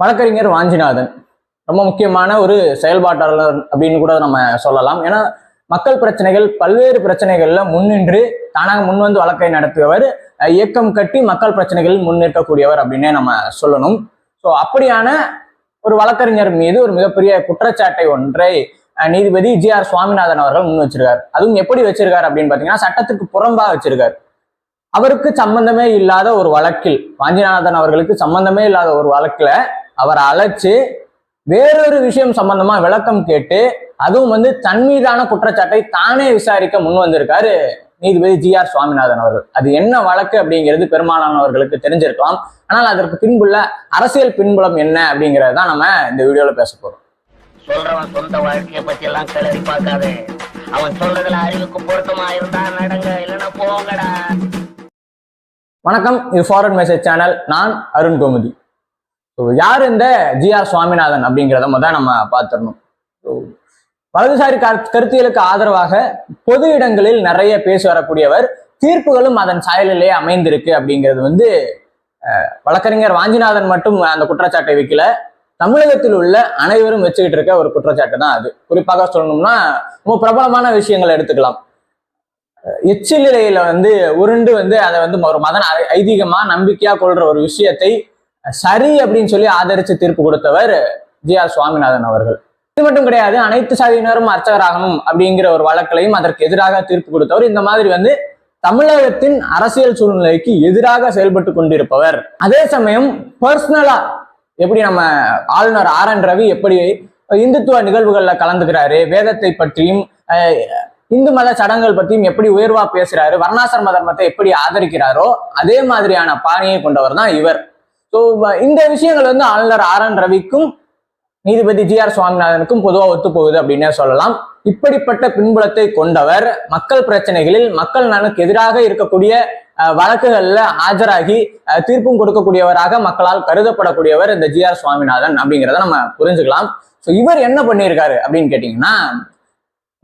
வழக்கறிஞர் வாஞ்சிநாதன். ரொம்ப முக்கியமான ஒரு செயல்பாட்டாளர் அப்படின்னு கூட நம்ம சொல்லலாம். ஏன்னா மக்கள் பிரச்சனைகள் பல்வேறு பிரச்சனைகள்ல முன்னின்று தானாக முன் வந்து வழக்கை நடத்துபவர் இயக்கம் கட்டி மக்கள் பிரச்சனைகள் முன்னிற்கக்கூடியவர் அப்படின்னே நம்ம சொல்லணும். ஸோ அப்படியான ஒரு வழக்கறிஞர் மீது ஒரு மிகப்பெரிய குற்றச்சாட்டை ஒன்றை நீதிபதி ஜி ஆர் சுவாமிநாதன் அவர்கள் முன் வச்சிருக்காரு. அதுவும் எப்படி வச்சிருக்காரு அப்படின்னு பாத்தீங்கன்னா சட்டத்துக்கு புறம்பா வச்சிருக்காரு. அவருக்கு சம்பந்தமே இல்லாத ஒரு வழக்கில் வாஞ்சிநாதன் அவர்களுக்கு சம்பந்தமே இல்லாத ஒரு வழக்குல அவரை அழைச்சு வேறொரு விஷயம் சம்பந்தமா விளக்கம் கேட்டு அதுவும் வந்து தன் மீதான குற்றச்சாட்டை தானே விசாரிக்க முன் வந்திருக்காரு நீதிபதி ஜி ஆர் சுவாமிநாதன் அவர்கள். அது என்ன வழக்கு அப்படிங்கிறது பெரும்பாலானவர்களுக்கு தெரிஞ்சிருக்கலாம். ஆனால் அதற்கு பின்புள்ள அரசியல் பின்புலம் என்ன அப்படிங்கறது தான் நம்ம இந்த வீடியோல பேச போறோம். சொல்றவன் சொந்த வாழ்க்கைய பத்தி எல்லாம் கிளறி பார்க்காதே. அவன் சொல்றதுல அறிவுக்கு பொருத்தமா இருந்தா நடங்க இல்லைன்னா போங்கடா. வணக்கம் இது ஃபாரன் மெசேஜ் சேனல் நான் அருண் கோமதி. ஸோ யார் இந்த ஜி ஆர் சுவாமிநாதன் அப்படிங்கிறத முதல் நம்ம பார்த்துடணும். ஸோ வலதுசாரி கருத்தியலுக்கு ஆதரவாக பொது இடங்களில் நிறைய பேசி வரக்கூடியவர் தீர்ப்புகளும் அதன் சாயலிலே அமைந்திருக்கு அப்படிங்கிறது வந்து வழக்கறிஞர் வாஞ்சிநாதன் மட்டும் அந்த குற்றச்சாட்டை வைக்கல. தமிழகத்தில் உள்ள அனைவரும் வச்சுக்கிட்டு இருக்க ஒரு குற்றச்சாட்டு தான் அது. குறிப்பாக சொல்லணும்னா ரொம்ப பிரபலமான விஷயங்களை எடுத்துக்கலாம். எச்சிலையில வந்து உருண்டு வந்து அதை வந்து ஒரு மத ஐதீகமா நம்பிக்கையா கொள்ற ஒரு விஷயத்தை சரி அப்படின்னு சொல்லி ஆதரிச்சு தீர்ப்பு கொடுத்தவர் ஜி ஆர் சுவாமிநாதன் அவர்கள். இது மட்டும் கிடையாது அனைத்து சாதியினரும் அர்ச்சகராகணும் அப்படிங்கிற ஒரு வழக்கிலையும் அதற்கு எதிராக தீர்ப்பு கொடுத்தவர். இந்த மாதிரி வந்து தமிழகத்தின் அரசியல் சூழ்நிலைக்கு எதிராக செயல்பட்டு கொண்டிருப்பவர். அதே சமயம் பர்சனலா எப்படி நம்ம ஆளுநர் ஆர் என் ரவி எப்படி இந்துத்துவ நிகழ்வுகள்ல கலந்துக்கிறாரு வேதத்தை பற்றியும் அஹ், இந்து மத சடங்குகள் பற்றியும் எப்படி உயர்வா பேசுறாரு வர்ணாசிரம தர்மத்தை எப்படி ஆதரிக்கிறாரோ அதே மாதிரியான பாணியை கொண்டவர் தான் இவர். ஸோ இந்த விஷயங்கள் வந்து ஆளுநர் ஆர் என் ரவிக்கும் நீதிபதி ஜி ஆர் சுவாமிநாதனுக்கும் பொதுவாக ஒத்து போகுது அப்படின்னே சொல்லலாம். இப்படிப்பட்ட பின்புலத்தை கொண்டவர் மக்கள் பிரச்சனைகளில் மக்கள் நலனுக்கு எதிராக இருக்கக்கூடிய வழக்குகளில் வழக்குகள்ல ஆஜராகி தீர்ப்பும் கொடுக்கக்கூடியவராக மக்களால் கருதப்படக்கூடியவர் இந்த ஜி ஆர் சுவாமிநாதன் அப்படிங்கிறத நம்ம புரிஞ்சுக்கலாம். ஸோ இவர் என்ன பண்ணியிருக்காரு அப்படின்னு கேட்டிங்கன்னா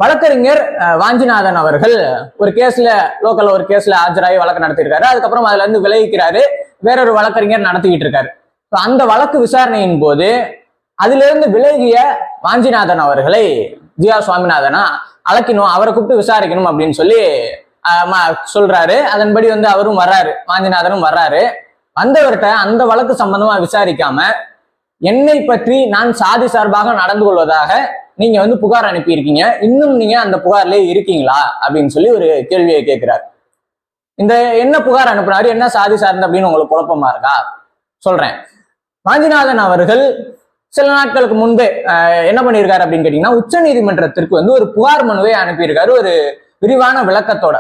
வழக்கறிஞர் வாஞ்சிநாதன் அவர்கள் ஒரு கேஸ்ல லோக்கல்ல ஒரு கேஸ்ல ஆஜராகி வழக்கு நடத்தியிருக்காரு. அதுக்கப்புறம் அதுல இருந்து விளைவிக்கிறாரு வேறொரு வழக்கறிஞர் நடத்திக்கிட்டு இருக்காரு ஸோ அந்த வழக்கு விசாரணையின் போது அதிலிருந்து விலகிய வாஞ்சிநாதன் அவர்களை ஜியா சுவாமிநாதனா அழைக்கணும் அவரை கூப்பிட்டு விசாரிக்கணும் அப்படின்னு சொல்லி சொல்றாரு. அதன்படி வந்து அவரும் வர்றாரு. வாஞ்சிநாதனும் வர்றாரு. வந்தவர்கிட்ட அந்த வழக்கு சம்பந்தமா விசாரிக்காம என்னை பற்றி நான் சாதி சார்பாக நடந்து கொள்வதாக நீங்க வந்து புகார் அனுப்பியிருக்கீங்க. இன்னும் நீங்க அந்த புகார்லயே இருக்கீங்களா? அப்படின்னு சொல்லி ஒரு கேள்வியை கேட்கிறார் இந்த என்ன புகார் அனுப்புனாரு என்ன சாதி சார்ந்த அப்படின்னு உங்களுக்கு குழப்பமா இருக்கா? சொல்றேன். வாஞ்சிநாதன் அவர்கள் சில நாட்களுக்கு முன்பே அஹ், என்ன பண்ணியிருக்காரு அப்படின்னு கேட்டீங்கன்னா உச்ச நீதிமன்றத்திற்கு வந்து ஒரு புகார் மனுவை அனுப்பியிருக்காரு. ஒரு விரிவான விளக்கத்தோட.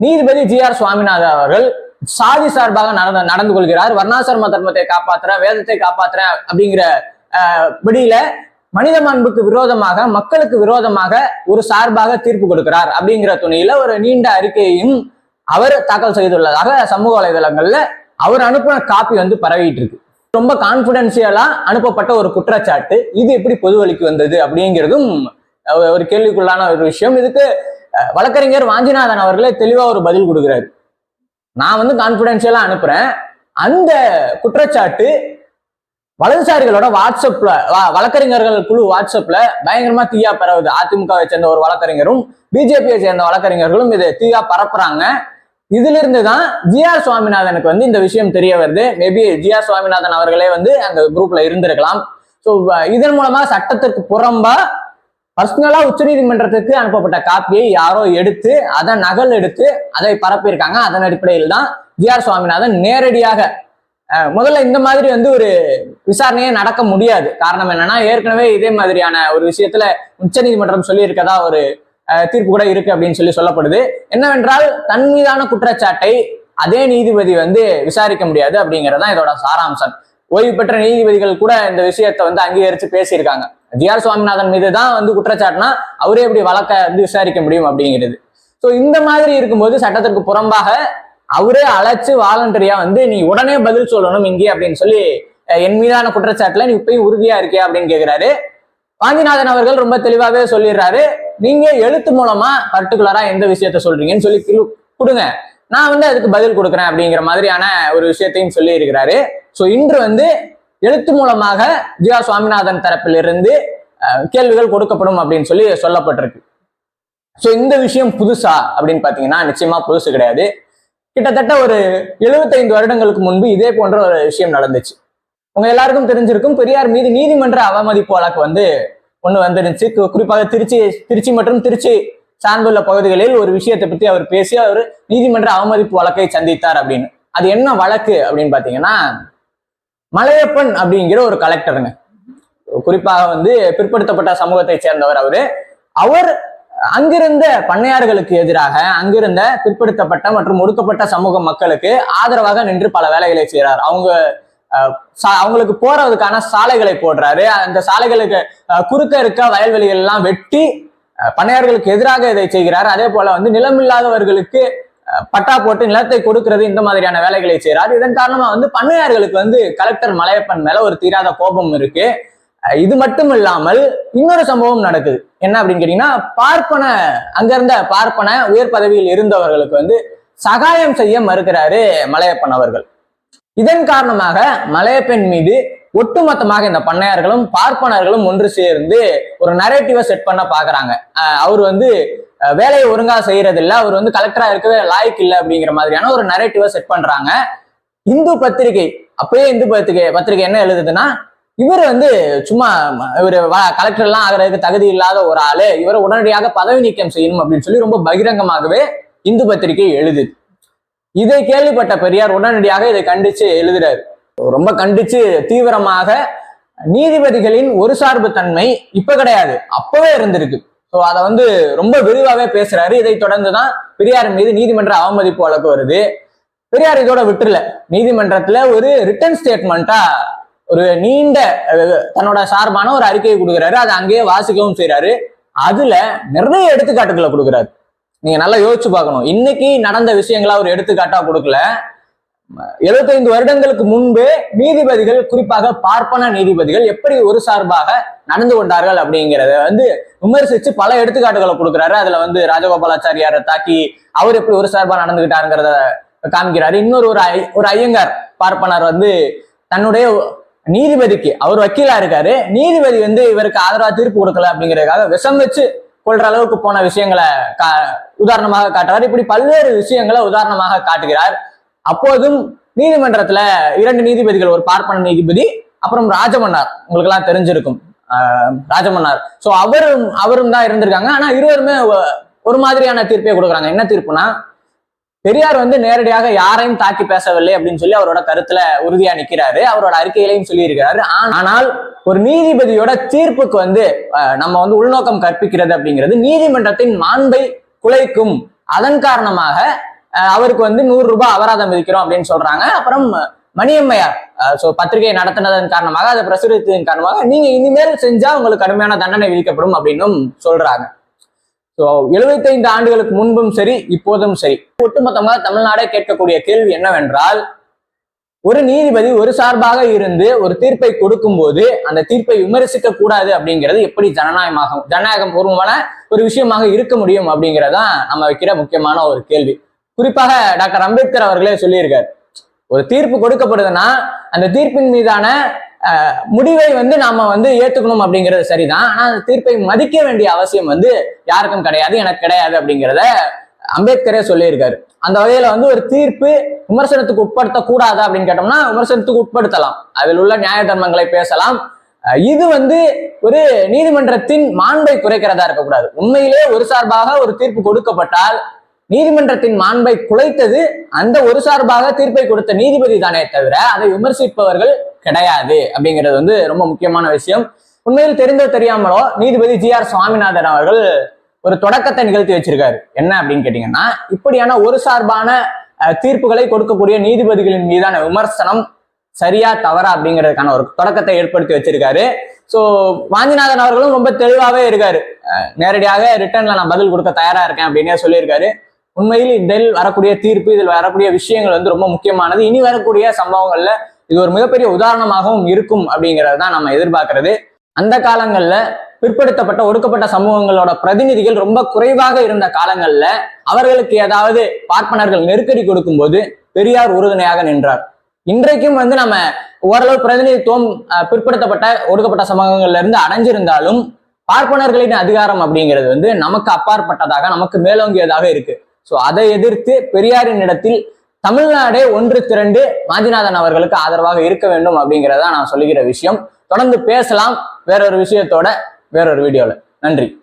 நீதிபதி ஜி ஆர் சுவாமிநாதன் அவர்கள் சாதி சார்பாக நடந்து நடந்து கொள்கிறார். வர்ணாசிரம தர்மத்தை காப்பாத்துற வேதத்தை காப்பாத்துறேன் அப்படிங்கிற அஹ், படியில மனித மாண்புக்கு விரோதமாக மக்களுக்கு விரோதமாக ஒரு சார்பாக தீர்ப்பு கொடுக்கிறார் அப்படிங்கிற துணியில ஒரு நீண்ட அறிக்கையையும் அவர் தாக்கல் செய்துள்ளதாக சமூக வலைதளங்கள்ல அவர் அனுப்பின காப்பி வந்து பரவிட்டு இருக்கு. ரொம்ப கான்பிடென்சியலா அனுப்பப்பட்ட ஒரு குற்றச்சாட்டு. இது எப்படி பொது வழிக்கு வந்தது அப்படிங்கிறதும் ஒரு கேள்விக்குள்ளான ஒரு விஷயம். இதுக்கு வழக்கறிஞர் வாஞ்சிநாதன் அவர்களே தெளிவா ஒரு பதில் கொடுக்குறாரு. நான் வந்து கான்பிடென்சியலா அனுப்புறேன். அந்த குற்றச்சாட்டு வலதுசாரிகளோட வாட்ஸ்அப்ல வழக்கறிஞர்கள் குழு வாட்ஸ்அப்ல பயங்கரமா தீயா பரவுது. அதிமுகவை சேர்ந்த ஒரு வழக்கறிஞரும் பிஜேபியை சேர்ந்த வழக்கறிஞர்களும் இதை தீயா பரப்புறாங்க. இதுல இருந்து தான் ஜி ஆர் சுவாமிநாதனுக்கு வந்து இந்த விஷயம் தெரிய வருது. மேபி ஜி ஆர் சுவாமிநாதன் அவர்களே வந்து அந்த குரூப்ல இருந்திருக்கலாம். ஸோ இதன் மூலமா சட்டத்திற்கு புறம்பா பர்சனலா உச்சநீதிமன்றத்துக்கு அனுப்பப்பட்ட காப்பியை யாரோ எடுத்து அதை நகல் எடுத்து அதை பரப்பியிருக்காங்க. அதன் அடிப்படையில் தான் ஜி ஆர் சுவாமிநாதன் நேரடியாக முதல்ல இந்த மாதிரி வந்து ஒரு விசாரணையே நடக்க முடியாது. காரணம் என்னன்னா ஏற்கனவே இதே மாதிரியான ஒரு விஷயத்துல உச்சநீதிமன்றம் சொல்லியிருக்கதா ஒரு தீர்ப்பு கூட இருக்கு அப்படின்னு சொல்லி சொல்லப்படுது. என்னவென்றால் தன் மீதான குற்றச்சாட்டை அதே நீதிபதி வந்து விசாரிக்க முடியாது அப்படிங்கறதான் இதோட சாராம்சம். ஓய்வு பெற்ற நீதிபதிகள் கூட இந்த விஷயத்தை வந்து அங்கீகரிச்சு பேசியிருக்காங்க. ஜி ஆர் சுவாமிநாதன் மீது தான் வந்து குற்றச்சாட்டுனா அவரே எப்படி வழக்க வந்து விசாரிக்க முடியும் அப்படிங்கிறது. ஸோ இந்த மாதிரி இருக்கும்போது சட்டத்திற்கு புறம்பாக அவரே அழைச்சு வாலண்டரியா வந்து நீ உடனே பதில் சொல்லணும் இங்கே அப்படின்னு சொல்லி என் மீதான குற்றச்சாட்டுல நீ இப்பயும் உறுதியா இருக்கியா? அப்படின்னு கேக்குறாரு. வாஞ்சிநாதன் அவர்கள் ரொம்ப தெளிவாவே சொல்லிடுறாரு. நீங்க எழுத்து மூலமா பர்டிகுலரா எந்த விஷயத்த சொல்றீங்கன்னு சொல்லி கொடுங்க. நான் வந்து அதுக்கு பதில் கொடுக்குறேன் அப்படிங்கிற மாதிரியான ஒரு விஷயத்தையும் சொல்லி இருக்கிறாரு. ஸோ இன்று வந்து எழுத்து மூலமாக ஜியா சுவாமிநாதன் தரப்பிலிருந்து கேள்விகள் கொடுக்கப்படும் அப்படின்னு சொல்லி சொல்லப்பட்டிருக்கு. ஸோ இந்த விஷயம் புதுசா அப்படின்னு பார்த்தீங்கன்னா நிச்சயமா புதுசு கிடையாது. கிட்டத்தட்ட ஒரு 75 வருடங்களுக்கு முன்பு இதே போன்ற ஒரு விஷயம் நடந்துச்சு. உங்க எல்லாருக்கும் தெரிஞ்சிருக்கும் பெரியார் மீது நீதிமன்ற அவமதிப்பு வழக்கு வந்து ஒண்ணு வந்துருந்துச்சு. கு- குறிப்பாக திருச்சி திருச்சி மற்றும் திருச்சி சார்ந்துள்ள பகுதிகளில் ஒரு விஷயத்தை பத்தி அவர் பேசி அவர் நீதிமன்ற அவமதிப்பு வழக்கை சந்தித்தார் அப்படின்னு. அது என்ன வழக்கு அப்படின்னு பாத்தீங்கன்னா மலையப்பன் அப்படிங்கிற ஒரு கலெக்டருங்க. குறிப்பாக வந்து பிற்படுத்தப்பட்ட சமூகத்தை சேர்ந்தவர் அவரு. அவர் அங்கிருந்த பண்ணையார்களுக்கு எதிராக அங்கிருந்த பிற்படுத்தப்பட்ட மற்றும் ஒடுக்கப்பட்ட சமூக மக்களுக்கு ஆதரவாக நின்று பல வேலைகளை செய்கிறார் அவங்க அவங்களுக்கு போறதுக்கான சாலைகளை போடுறாரு. அந்த சாலைகளுக்கு குறுக்க இருக்க வயல்வெளிகள் எல்லாம் வெட்டி பண்ணையார்களுக்கு எதிராக இதை செய்கிறார். அதே போல வந்து நிலமில்லாதவர்களுக்கு பட்டா போட்டு நிலத்தை கொடுக்கறது இந்த மாதிரியான வேலைகளை செய்கிறார் இதன் காரணமா வந்து பண்ணையார்களுக்கு வந்து கலெக்டர் மலையப்பன் மேல ஒரு தீராத கோபம் இருக்கு. இது மட்டும் இல்லாமல் இன்னொரு சம்பவம் நடக்குது. என்ன அப்படின்னு கேட்டீங்கன்னா பார்ப்பன அங்கிருந்த பார்ப்பன உயர் பதவியில் இருந்தவர்களுக்கு வந்து சகாயம் செய்ய மறுக்கிறாரு மலையப்பன் அவர்கள். இதன் காரணமாக மலையப்பெண் மீது ஒட்டுமொத்தமாக இந்த பண்ணையார்களும் பார்ப்பனர்களும் ஒன்று சேர்ந்து ஒரு நரேட்டிவை செட் பண்ண பாக்குறாங்க. அவர் வந்து வேலையை ஒழுங்கா செய்யறது இல்லை அவர் வந்து கலெக்டரா இருக்கவே லாய்க்கு இல்லை அப்படிங்கிற மாதிரியான ஒரு நரேட்டிவை செட் பண்றாங்க. இந்து பத்திரிகை அப்பயே இந்து பத்திரிகை பத்திரிகை என்ன எழுதுதுன்னா இவர் வந்து சும்மா இவர் கலெக்டர் எல்லாம் ஆகிறதுக்கு தகுதி இல்லாத ஒரு ஆளு இவரை உடனடியாக பதவி நீக்கம் செய்யணும் அப்படின்னு சொல்லி ரொம்ப பகிரங்கமாகவே இந்து பத்திரிகை எழுதுது. இதை கேள்விப்பட்ட பெரியார் உடனடியாக இதை கண்டிச்சு எழுதுறாரு. ரொம்ப கண்டிச்சு தீவிரமாக நீதிபதிகளின் ஒரு சார்பு தன்மை இப்ப கிடையாது. அப்பவே இருந்திருக்கு. ஸோ அதை வந்து ரொம்ப விரிவாகவே பேசுறாரு. இதை தொடர்ந்து தான் பெரியார் மீது நீதிமன்ற அவமதிப்பு வழக்கு வருது. பெரியார் இதோட விட்டுல நீதிமன்றத்துல ஒரு ரிட்டர்ன் ஸ்டேட்மெண்ட்டா ஒரு நீண்ட தன்னோட சார்பான ஒரு அறிக்கையை கொடுக்குறாரு. அதை அங்கேயே வாசிக்கவும் செய்யறாரு அதுல நிறைய எடுத்துக்காட்டுகளை கொடுக்குறாரு. நீங்க நல்லா யோசிச்சு பார்க்கணும். இன்னைக்கு நடந்த விஷயங்களை அவர் எடுத்துக்காட்டா கொடுக்கல. 75 வருடங்களுக்கு முன்பு நீதிபதிகள் குறிப்பாக பார்ப்பன நீதிபதிகள் எப்படி ஒரு சார்பாக நடந்து கொண்டார்கள் அப்படிங்கிறத வந்து விமர்சிச்சு பல எடுத்துக்காட்டுகளை கொடுக்குறாரு. அதுல வந்து ராஜகோபாலாச்சாரியாரை தாக்கி அவர் எப்படி ஒரு சார்பா நடந்துகிட்டாருங்கிறத காமிக்கிறாரு. இன்னொரு ஒரு ஐ- ஒரு ஐயங்கார் பார்ப்பனர் வந்து தன்னுடைய நீதிபதிக்கு அவர் வக்கீலா இருக்காரு. நீதிபதி வந்து இவருக்கு ஆதரவா தீர்ப்பு கொடுக்கல அப்படிங்கிறதுக்காக விஷம் வச்சு கொள்ற அளவுக்கு போன விஷயங்களை கா உதாரணமாக காட்டுறார். இப்படி பல்வேறு விஷயங்களை உதாரணமாக காட்டுகிறார். அப்போதும் நீதிமன்றத்துல இரண்டு நீதிபதிகள் ஒரு பார்ப்பன நீதிபதி அப்புறம் ராஜமன்னார். உங்களுக்கு எல்லாம் தெரிஞ்சிருக்கும் ராஜமன்னார். சோ அவரும் அவரும் தான் இருந்திருக்காங்க. ஆனா இருவருமே ஒரு மாதிரியான தீர்ப்பை கொடுக்குறாங்க. என்ன தீர்ப்புனா பெரியார் வந்து நேரடியாக யாரையும் தாக்கி பேசவில்லை அப்படின்னு சொல்லி அவரோட கருத்துல உறுதியா நிக்கிறாரு. அவரோட அறிக்கையிலையும் சொல்லியிருக்கிறாரு. ஆனால் ஒரு நீதிபதியோட தீர்ப்புக்கு வந்து நம்ம வந்து உள்நோக்கம் கற்பிக்கிறது அப்படிங்கிறது நீதிமன்றத்தின் மாண்பை குலைக்கும் அதன் காரணமாக அவருக்கு வந்து நூறு ரூபாய் அபராதம் விதிக்கிறோம் அப்படின்னு சொல்றாங்க. அப்புறம் மணியம்மையார் சோ பத்திரிகை நடத்தினதன் காரணமாக அதை பிரசுரித்ததன் காரணமாக நீங்க இனிமேல் செஞ்சா உங்களுக்கு கடுமையான தண்டனை விதிக்கப்படும் அப்படின்னும் சொல்றாங்க. ஸோ எழுபத்தைந்து ஆண்டுகளுக்கு முன்பும் சரி இப்போதும் சரி. ஒட்டுமொத்தமாக தமிழ்நாடே கேட்கக்கூடிய கேள்வி என்னவென்றால் ஒரு நீதிபதி ஒரு சார்பாக இருந்து ஒரு தீர்ப்பை கொடுக்கும் போது அந்த தீர்ப்பை விமர்சிக்க கூடாது அப்படிங்கிறது எப்படி ஜனநாயகமாகும்? ஜனநாயகம் பூர்வமான ஒரு விஷயமாக இருக்க முடியும் அப்படிங்கிறதான் நம்ம வைக்கிற முக்கியமான ஒரு கேள்வி. குறிப்பாக டாக்டர் அம்பேத்கர் அவர்களே சொல்லியிருக்காரு. ஒரு தீர்ப்பு கொடுக்கப்படுதுன்னா அந்த தீர்ப்பின் மீதான முடிவை வந்து நாம வந்து ஏத்துக்கணும் அப்படிங்கிறது சரிதான். ஆனா அந்த தீர்ப்பை மதிக்க வேண்டிய அவசியம் வந்து யாருக்கும் கிடையாது எனக்கு கிடையாது அப்படிங்கிறத அம்பேத்கரே சொல்லியிருக்காரு. அந்த வகையில வந்து ஒரு தீர்ப்பு விமர்சனத்துக்கு உட்படுத்த கூடாது அப்படின்னு கேட்டோம்னா விமர்சனத்துக்கு உட்படுத்தலாம். அதில் உள்ள நியாய தர்மங்களை பேசலாம். இது வந்து ஒரு நீதிமன்றத்தின் மாண்பை குறைக்கிறதா இருக்கக்கூடாது. உண்மையிலே ஒரு சார்பாக ஒரு தீர்ப்பு கொடுக்கப்பட்டால் நீதிமன்றத்தின் மாண்பை குலைத்தது அந்த ஒரு சார்பாக தீர்ப்பை கொடுத்த நீதிபதி தானே தவிர அதை விமர்சிப்பவர்கள் கிடையாது அப்படிங்கிறது வந்து ரொம்ப முக்கியமான விஷயம். உண்மையில் தெரிந்தோ தெரியாமலோ நீதிபதி ஜி ஆர் சுவாமிநாதன் அவர்கள் ஒரு தொடக்கத்தை நிகழ்த்தி வச்சிருக்காரு. என்ன அப்படின்னு கேட்டீங்கன்னா இப்படியான ஒரு சார்பான தீர்ப்புகளை கொடுக்கக்கூடிய நீதிபதிகளின் மீதான விமர்சனம் சரியா தவறா அப்படிங்கிறதுக்கான ஒரு தொடக்கத்தை ஏற்படுத்தி வச்சிருக்காரு. ஸோ வாஞ்சிநாதன் அவர்களும் ரொம்ப தெளிவாகவே இருக்காரு. நேரடியாக ரிட்டர்ன்ல நான் பதில் கொடுக்க தயாரா இருக்கேன் அப்படின்னே சொல்லியிருக்காரு. உண்மையில் இதில் வரக்கூடிய தீர்ப்பு இதில் வரக்கூடிய விஷயங்கள் வந்து ரொம்ப முக்கியமானது. இனி வரக்கூடிய சம்பவங்கள்ல இது ஒரு மிகப்பெரிய உதாரணமாகவும் இருக்கும் அப்படிங்கிறது தான் நம்ம எதிர்பார்க்கறது. அந்த காலங்கள்ல பிற்படுத்தப்பட்ட ஒடுக்கப்பட்ட சமூகங்களோட பிரதிநிதிகள் ரொம்ப குறைவாக இருந்த காலங்கள்ல அவர்களுக்கு ஏதாவது பார்ப்பனர்கள் நெருக்கடி கொடுக்கும்போது பெரியார் உறுதுணையாக நின்றார். இன்றைக்கும் வந்து நம்ம ஓரளவு பிரதிநிதித்துவம் பிற்படுத்தப்பட்ட ஒடுக்கப்பட்ட சமூகங்கள்ல இருந்து அடைஞ்சிருந்தாலும் பார்ப்பனர்களின் அதிகாரம் அப்படிங்கிறது வந்து நமக்கு அப்பாற்பட்டதாக நமக்கு மேலோங்கியதாக இருக்கு. ஸோ அதை எதிர்த்து பெரியாரின் இடத்தில் தமிழ்நாடே ஒன்று திரண்டு மாஜிநாதன் அவர்களுக்கு ஆதரவாக இருக்க வேண்டும் அப்படிங்கிறதா நான் சொல்லுகிற விஷயம். தொடர்ந்து பேசலாம். வேறொரு விஷயத்தோட வேறொரு வீடியோவில் நன்றி.